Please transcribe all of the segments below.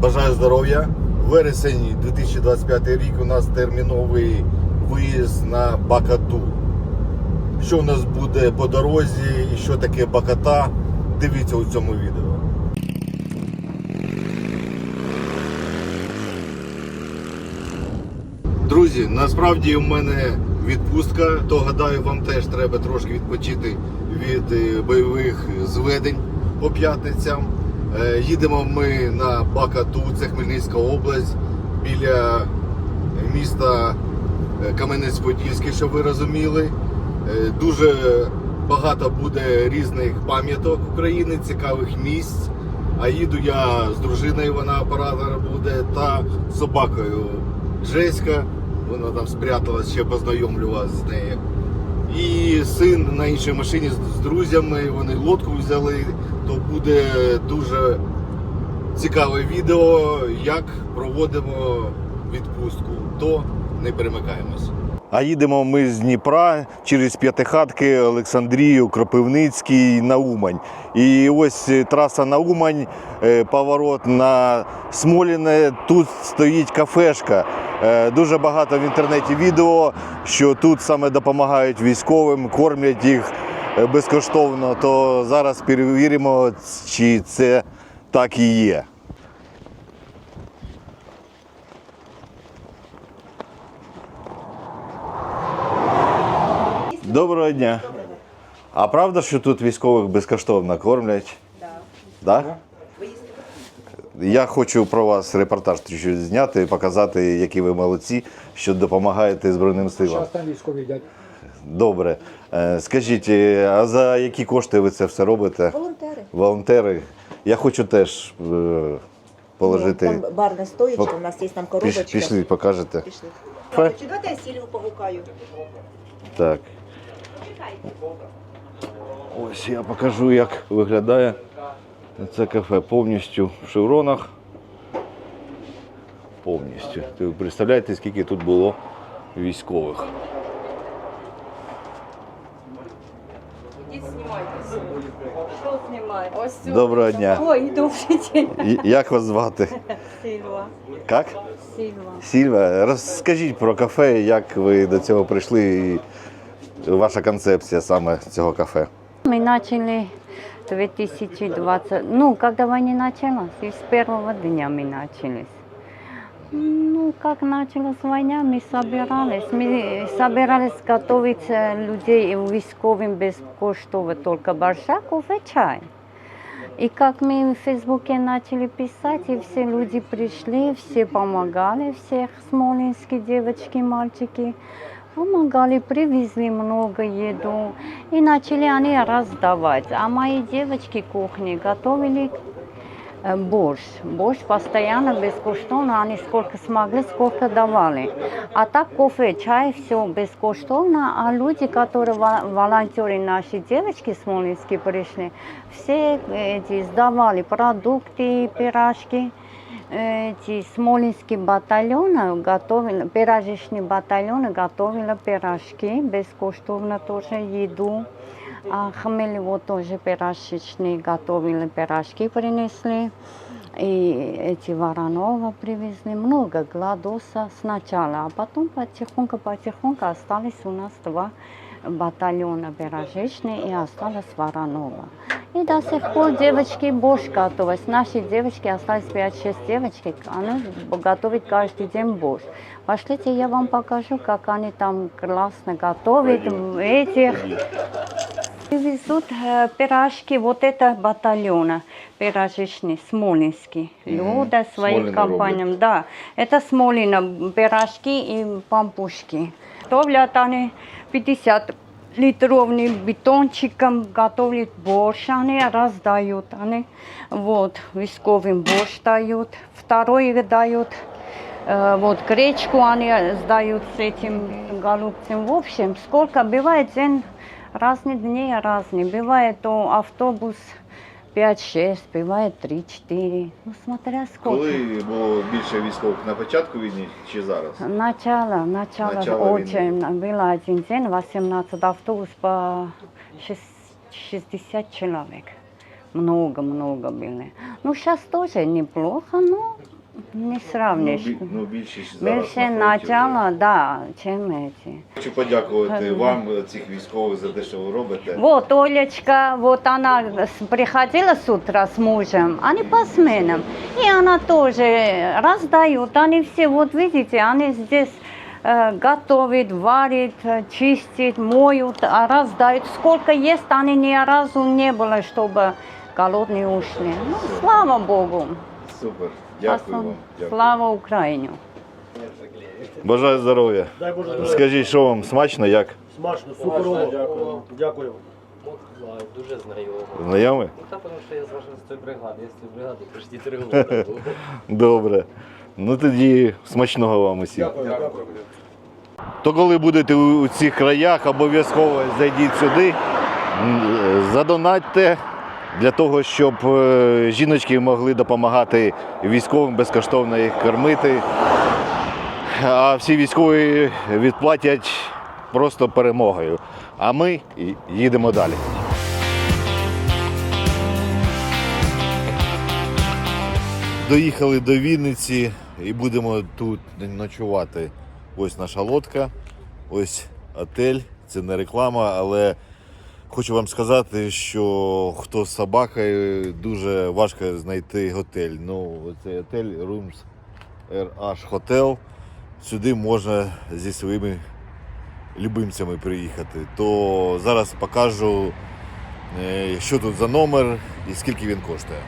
Бажаю здоров'я. Вересень 2025 рік у нас терміновий виїзд на Бакату. Що у нас буде по дорозі і що таке Баката, дивіться у цьому відео. Друзі, насправді у мене відпустка, то гадаю, вам теж треба трошки відпочити від е, бойових зведень по п'ятницям. Е, Їдемо ми на Бакату, це Хмельницька область, біля міста е, Кам'янець-Подільський, щоб ви розуміли. Е, Дуже багато буде різних пам'яток України, цікавих місць. А їду я з дружиною, вона оператор буде, та собакою Джеська. Вона там спряталась, ще познайомлю вас з нею. І син на іншій машині з друзями, вони лодку взяли, то буде дуже цікаве відео, як проводимо відпустку. То не перемикаємось. А їдемо ми з Дніпра через П'ятихатки, Олександрію, Кропивницький на Умань. І ось е, траса на Умань, е, поворот на Смоліне. Тут стоїть кафешка. Е, Дуже багато в інтернеті відео, що тут саме допомагають військовим, кормлять їх безкоштовно. То зараз перевіримо, чи це так і є. Доброго дня. А правда, що тут військових безкоштовно кормлять? Да. Да? Я хочу про вас репортаж трішки зняти і показати, які ви молодці, що допомагаєте Збройним силам. Зараз там військові йдуть. Добре. Е, Скажіть, е, а за які кошти ви це все робите? Волонтери. Волонтери? Я хочу теж е, положити. Там барна стоїчка, у нас є там коробочка. Пішли, покажете. Пішли. Фе. Чи дати я сілю погукаю? Так. Ось я покажу, як виглядає це кафе повністю в шевронах. Повністю. Ви представляєте, скільки тут було військових. Доброго дня. Ой, добрий день. І- Як вас звати? Сильва. Як? Сильва. Сільва, розкажіть про кафе, як ви до цього прийшли і ваша концепція саме цього кафе. Мы начали 2020, ну, когда война началась, и с первого дня мы начались. Ну, как началась война, мы собирались. Мы собирались готовить э, людей військовым бескоштовно, только борщаков и чай. И как мы в Фейсбуке начали писать, и все люди пришли, все помогали, всех смоленские девочки, мальчики, помогали, привезли много еду. И начали они раздавать. А мои девочки кухни готовили борщ. Борщ постоянно, бескоштовно, они сколько смогли, сколько давали. А так кофе, чай, все бескоштовно. А люди, которые во- волонтеры, наши девочки смоленские пришли, все эти сдавали продукты, пирожки. Эти смоленские батальоны готовили, пирожечные батальоны готовили пирожки, бескоштовно тоже еду. А Хмелево тоже пирожечные готовили, пирожки принесли. И эти Воронова привезли, много Гладоса сначала, а потом потихоньку-потихоньку остались у нас два батальона пирожечные и осталось Воронова. И до сих пор девочки борщ готовят. Наши девочки, остались 5-6 девочек, они готовят каждый день борщ. Пошлите, я вам покажу, как они там классно готовят. Этих Везут э, пирожки, вот это батальона пирожечный, Смоленский. Люда своим компаниям, да. Это Смолино, пирожки и пампушки. Готовят они 50 литровым бетончиком, готовят борщ, они раздают. Они вот висковым борщ дают, второй дают Э, Вот гречку они сдают с этим голубцем. В общем, сколько бывает день, разные дни разные. Бывает то автобус 5-6, бывает 3-4. Ну, смотря сколько. Коли було більше військових на початку війни чи зараз? Начало, начало, Начало очень. Было один день, 18 автобус по шест- 60 человек. много-много были. Ну, сейчас тоже неплохо, но не сравнишь. ну, більшість Больше начала, да, чем эти. Хочу подякувати вам, цих військових, за те, що ви робите. Вот Олечка, вот она с- приходила с утра с мужем, они по сменам. И она тоже раздают, они все, вот видите, они здесь э, готовят, варят, э, чистят, моют, а раздают. Сколько есть, они ни разу не было, чтобы голодные ушли. Ну, слава Богу. Супер. Дякую вам. Слава Україні. Бажаю здоров'я. Дай Боже здоров'я. Скажіть, що вам смачно, як? Смачно, суперово. Дякую. Дякую. Дуже знайомо. Знайомі? Ну та тому що я з вашої з тої бригади, я з тої бригади почти три роки. Добре. Ну тоді смачного вам усім. Дякую. Дякую. То коли будете у у цих краях, обов'язково зайдіть сюди, задонатьте для того, щоб е, жіночки могли допомагати військовим безкоштовно їх кормити. А всі військові відплатять просто перемогою. А ми їдемо далі. Доїхали до Вінниці і будемо тут ночувати. Ось наша лодка, ось отель. Це не реклама, але хочу вам сказати, що хто з собакою дуже важко знайти готель. Ну, цей отель Rooms RH Hotel. Сюди можна зі своїми любимцями приїхати. То зараз покажу, е, що тут за номер і скільки він коштує.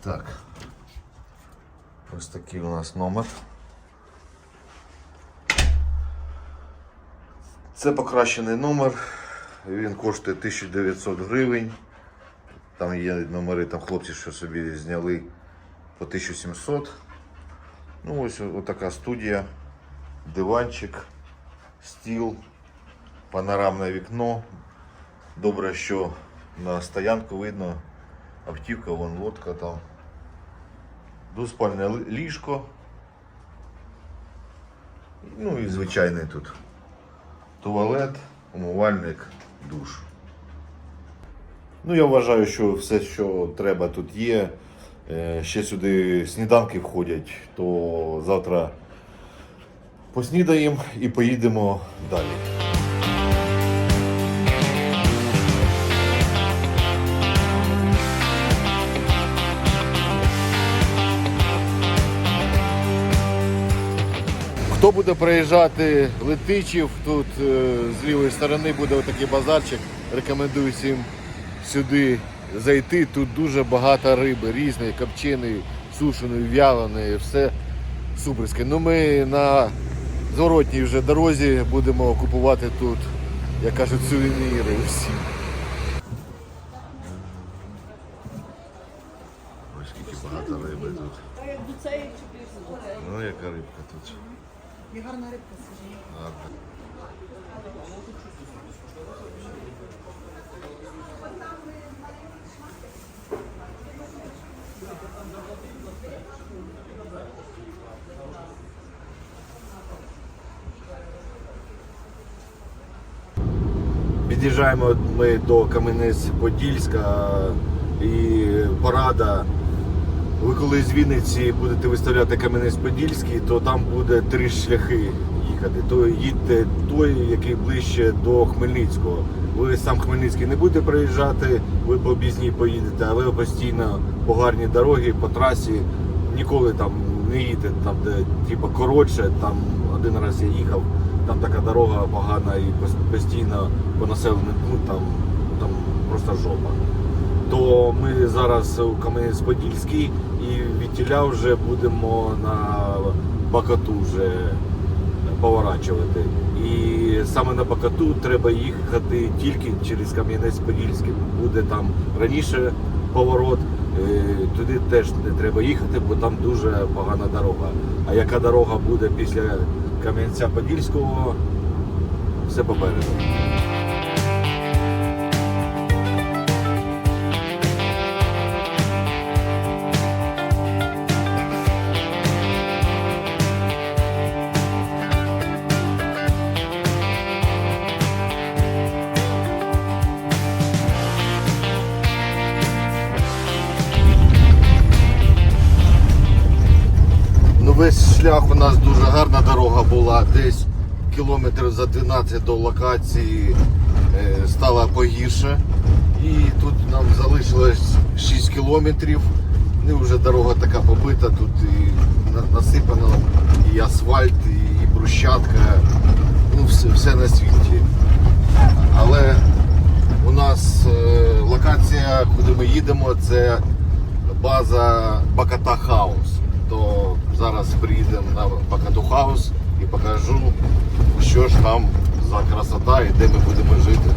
Так. Ось такий у нас номер. Це покращений номер. Він коштує 1900 гривень. Там є номери, там хлопці, що собі зняли по 1700. Ну, ось така студія, диванчик, стіл, панорамне вікно. Добре, що на стоянку видно автівка, вон лодка там. Двоспальне ліжко. Ну і звичайний тут туалет, умивальник, душ. Ну, я вважаю, що все, що треба, тут є. Е, Ще сюди сніданки входять, то завтра поснідаємо і поїдемо далі. Хто буде приїжджати Летичів, тут е, з лівої сторони буде отакий базарчик. Рекомендую всім сюди зайти. Тут дуже багато риби, різної, копченої, сушеної, в'яленої, все суперське. Ну ми на зворотній вже дорозі будемо купувати тут, як кажуть, сувеніри всі. Ось скільки багато риби тут. Ну, яка рибка тут. І гарна рибка сьогодні. Гарно. Під'їжджаємо ми до Кам'янець-Подільська і порада. Ви коли з Вінниці будете виставляти Кам'янець-Подільський, то там буде три шляхи їхати. То їдьте той, який ближче до Хмельницького. Ви сам Хмельницький не будете приїжджати, ви по об'їзній поїдете, але постійно по гарній дорогі, по трасі. Ніколи там не їдете, там, де типу, коротше, там один раз я їхав, там така дорога погана і постійно по населеному пунктам там просто жопа то ми зараз у Кам'янець-Подільський і відтіля вже будемо на Бакату вже поворачувати. І саме на Бакату треба їхати тільки через Кам'янець-Подільський. Буде там раніше поворот, е, туди теж не треба їхати, бо там дуже погана дорога. А яка дорога буде після Кам'янця-Подільського, все попереду. Шлях у нас дуже гарна дорога була. Десь кілометрів за 12 до локації е, стала погірше. І тут нам залишилось 6 кілометрів. Ну, вже дорога така побита, тут і насипано і асфальт, і, і брусчатка. Ну, все, все на світі. Але у нас е, локація, куди ми їдемо, це база Баката Хаус. Зараз приїдемо на Бакатохаус і покажу, що ж там за красота і де ми будемо жити.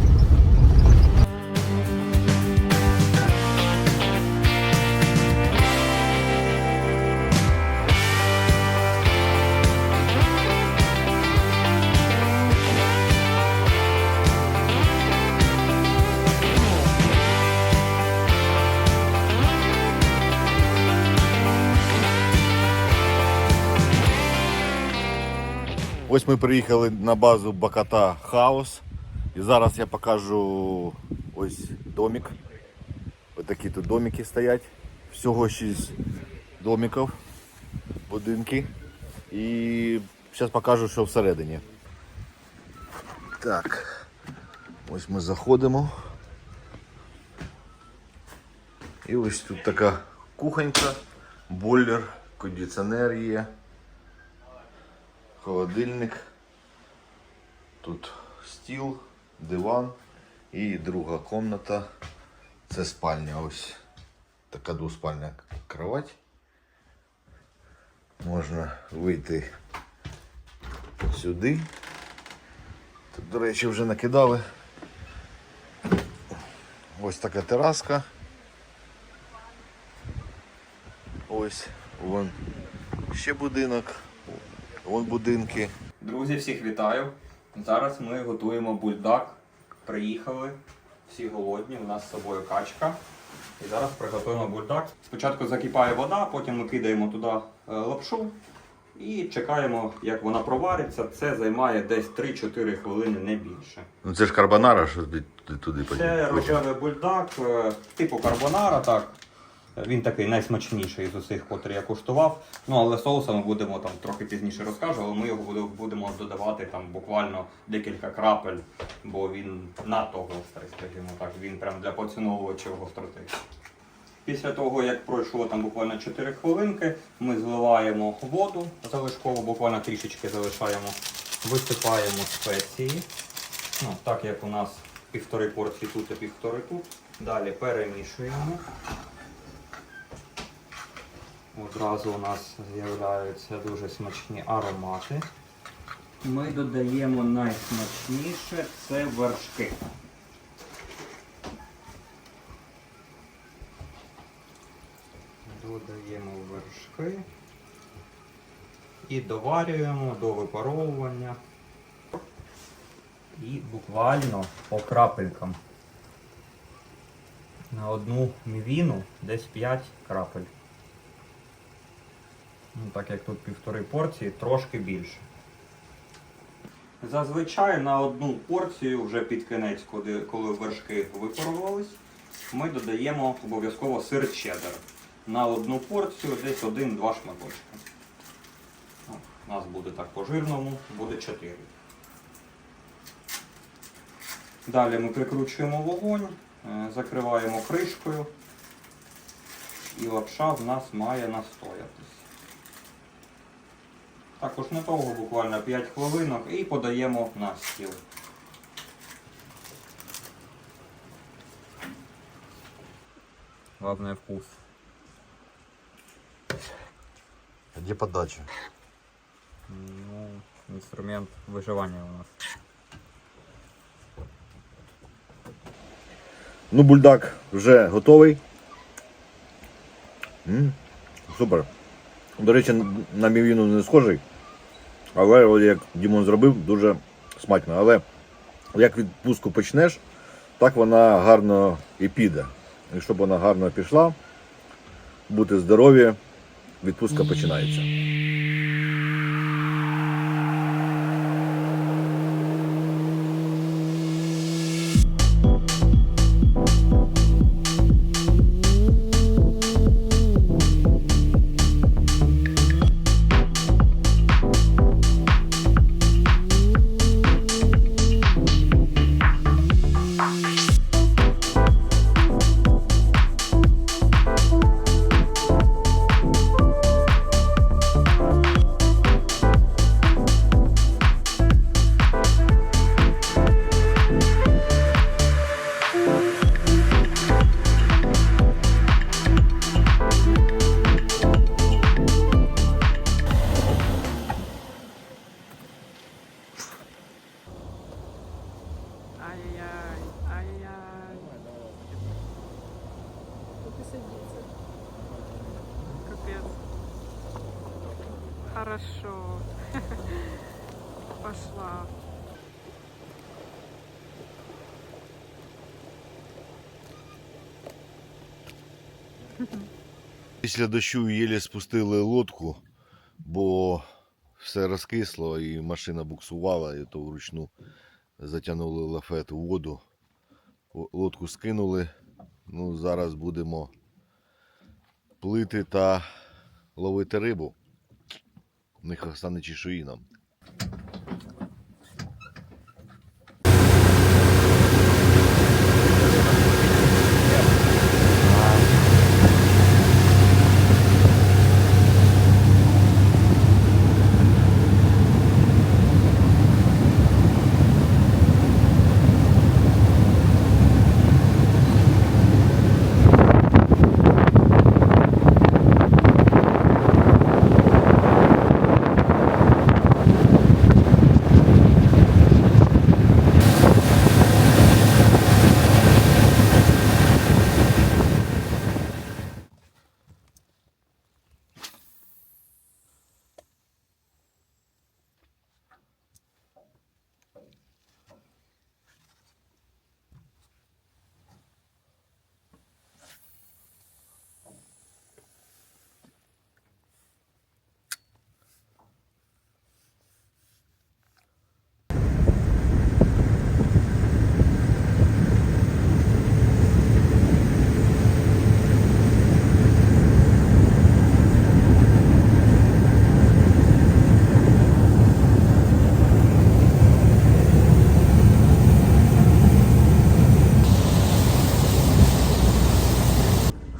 Ось ми приїхали на базу Баката Хаус. І зараз я покажу ось домик. Ось такі тут домики стоять. Всього 6 домиків, будинки. І зараз покажу, що всередині. Так. Ось ми заходимо. І ось тут така кухонька, бойлер, кондиціонер є холодильник, тут стіл, диван і друга комната. Це спальня. Ось така двоспальна кровать. Можна вийти сюди. Тут, до речі, вже накидали. Ось така тераска. Ось вон ще будинок. Вон будинки. Друзі, всіх вітаю. Зараз ми готуємо бульдак. Приїхали, всі голодні, у нас з собою качка. І зараз приготуємо бульдак. Спочатку закипає вода, потім ми кидаємо туди е, лапшу і чекаємо, як вона провариться. Це займає десь 3-4 хвилини, не більше. Ну це ж карбонара, що ти туди Це рожевий бульдак, е, типу карбонара, так. Він такий найсмачніший з усіх, котрі я куштував. Ну але соуса ми будемо там трохи пізніше розкажу, але ми його будемо додавати там буквально декілька крапель, бо він надто гострий, скажімо так. Він прям для поціновувачів гостроти. Після того, як пройшло там буквально 4 хвилинки, ми зливаємо воду залишково, буквально трішечки залишаємо, висипаємо спеції. Ну, так як у нас півтори порції тут і півтори тут. Далі перемішуємо. Одразу у нас з'являються дуже смачні аромати. Ми додаємо найсмачніше це вершки. Додаємо вершки і доварюємо до випаровування. І буквально по крапелькам. На одну мівіну десь 5 крапель. Ну, так як тут півтори порції, трошки більше. Зазвичай на одну порцію вже під кінець, коли, вершки випарувались, ми додаємо обов'язково сир чеддер. На одну порцію десь один-два шматочки. У нас буде так по жирному, буде 4. Далі ми прикручуємо вогонь, е, закриваємо кришкою і лапша в нас має настоятись. Також недовго, буквально 5 хвилинок і подаємо на стіл. Главное вкус. Де подача? Ну, инструмент выживания у нас. Ну, бульдак вже готовий. м супер. До речі, на мівіну не схожий. Але як Дімон зробив, дуже смачно. Але як відпустку почнеш, так вона гарно і піде. І щоб вона гарно пішла, бути здорові, відпустка починається. садиться. Капец. Хорошо. Пошла. Після дощу єлі спустили лодку, бо все розкисло і машина буксувала, і то вручну затягнули лафет у воду. Лодку скинули. Ну, Зараз будемо плити та ловити рибу. У них стане чешуї нам.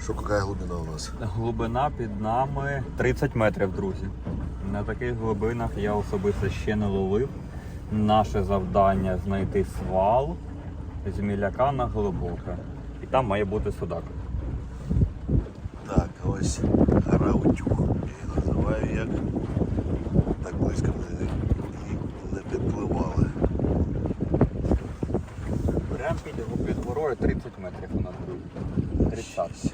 Що, яка глибина у нас? Глибина під нами 30 метрів, друзі. На таких глибинах я особисто ще не ловив. Наше завдання знайти свал з міляка на глибоке. І там має бути судак. Так, ось гора Утюг. Я її називаю як. Так близько ми не підпливали. Прямо під, під горою 30 метрів у нас друзі. 30.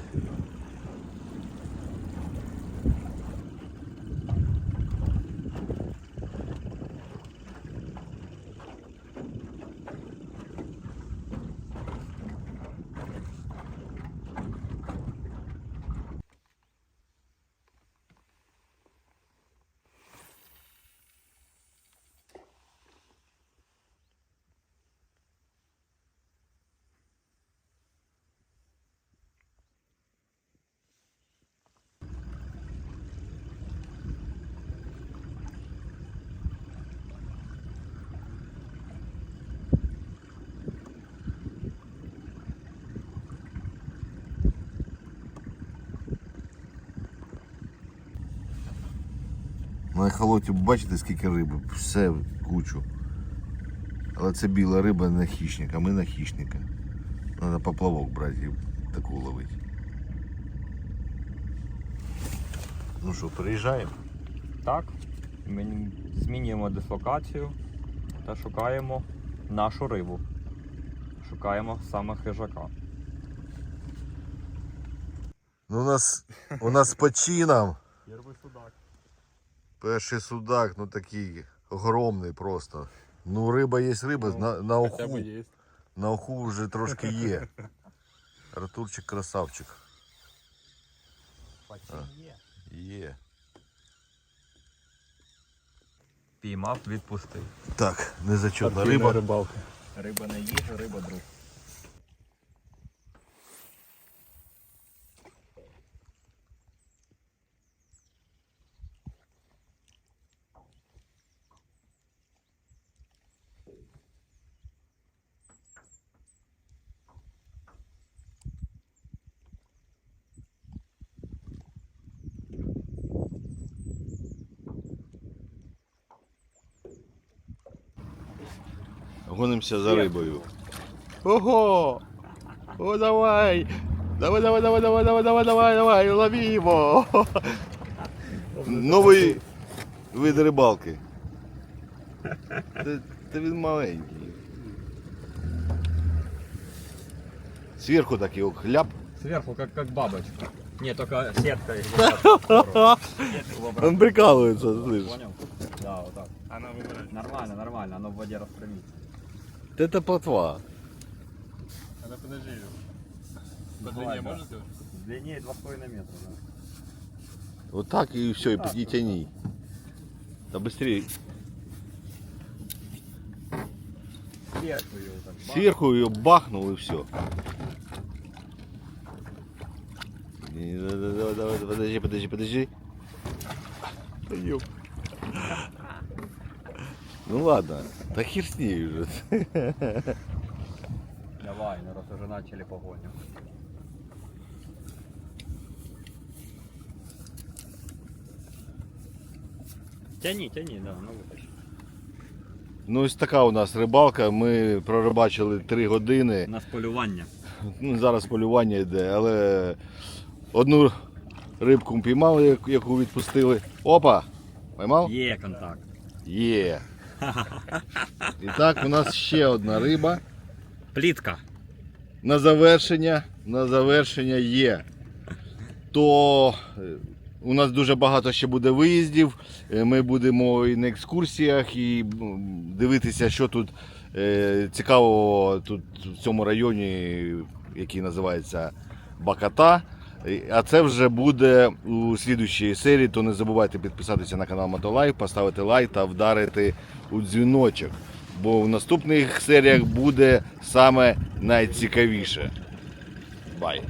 На ехолоті бачите, скільки риби, все кучу. Але це біла риба не хищник, а ми на хищника. Треба поплавок брати і таку ловити. Ну що, приїжджаємо? Так, ми змінюємо дислокацію та шукаємо нашу рибу. Шукаємо саме хижака. Ну, у нас, у нас з почином. Перший судак. Ну такий огромний просто. Ну, риба є риба, на, на уху. На уху вже трошки є. Артурчик красавчик. Є. Піймав, відпустив. Так, незачетна риба. рибалка. Риба не їжа, риба друг. Гонимося за рибою. Ого! О, давай! Давай, давай, давай, давай, давай, давай, давай, давай, ловімо! Новий вид рибалки. Це, це він маленький. Зверху такий о, хляп. Сверху, как, как бабочка. Ні, тільки сітка їх вибрала. Сітку вибрала. Он прикалується, слышиш. Понял? Да, вот так. Нормально, нормально, оно в воде распрямится. Це плотва. Она подожди. По длине можете? Длиннее 2,5 метра, да. Вот так и все, и, и тяни. Да быстрее. Сверху ее так. бах. Сверху ее бахнул и все. Давай, давай, подожди, подожди, подожди. Да ёп. Ну ладно, да хер с ней уже. Давай, ну раз уже начали погоню. Тяни, тяни, да, ну вытащи. Ну ось така у нас рибалка. Ми прорибачили 3 години. У нас полювання. Ну, зараз полювання йде, але одну рибку піймали, яку- яку відпустили. Опа! Поймав? Є контакт. Є. І так, у нас ще одна риба. Плітка. На завершення, на завершення є. То е, у нас дуже багато ще буде виїздів. Е, Ми будемо і на екскурсіях, і дивитися, що тут е, цікавого тут в цьому районі, який називається Баката. А це вже буде у слідущій серії. То не забувайте підписатися на канал Мотолайф, поставити лайк та вдарити у дзвіночок. Бо в наступних серіях буде саме найцікавіше. Бай!